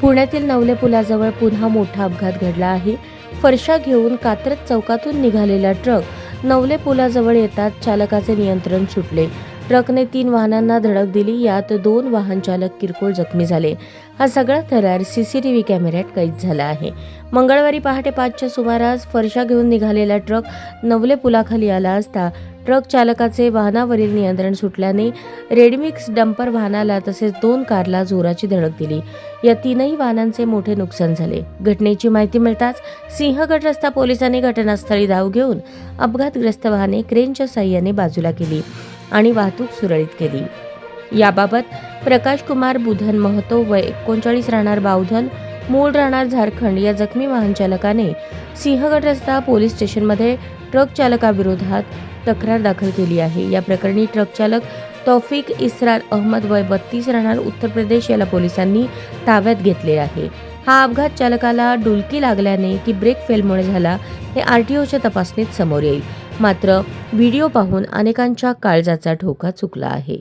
पुण्यातील नवले पुलाजवळ पुन्हा मोठा अपघात घडला आहे. फरशा घेऊन कात्रज चौकातून निघालेला ट्रक नवले पुलाजवळ येतात चालकाचे नियंत्रण सुटले. ट्रकने तीन वाहनांना धडक दिली यात दोन वाहन चालक किरकोळ जखमी झाले. हा सगळा थरार सीसीटीव्ही कॅमेऱ्यात कैद झाला आहे. मंगळवारी पहाटे पाचच्या सुमारास फरशा घेऊन निघालेला ट्रक नवले पुलाखाली आला असता ट्रक चालकाचे वाहनावरील नियंत्रण सुटल्याने रेडमिक्स डंपर वाहनाला तसेच दोन कारला जोराची धडक दिली. या तीनही वाहनांचे मोठे नुकसान झाले. घटनेची माहिती मिळताच सिंहगड रस्ता पोलिसांनी घटनास्थळी धाव घेऊन अपघातग्रस्त वाहने क्रेनच्या साह्याने बाजूला केली. आणि वाहतूक सुरळीत केली. याबाबत प्रकाश कुमार बुधन महतो वय एकोणचाळीस राहणार बावधन मूळ राहणार झारखंड या जखमी वाहन चालकाने सिंहगड रस्ता पोलीस स्टेशनमध्ये ट्रक चालकाविरोधात तक्रार दाखल केली आहे. या प्रकरणी ट्रक चालक तौफिक इस्रार अहमद वय बत्तीस राहणार उत्तर प्रदेश याला पोलिसांनी ताब्यात घेतले आहे. हा अपघात चालकाला डुलकी लागल्याने की ब्रेक फेलमुळे झाला हे आरटीओच्या तपासणीत समोर येईल. मात्र व्हिडिओ पाहून अनेकांच्या काळजाचा ठोका चुकला आहे.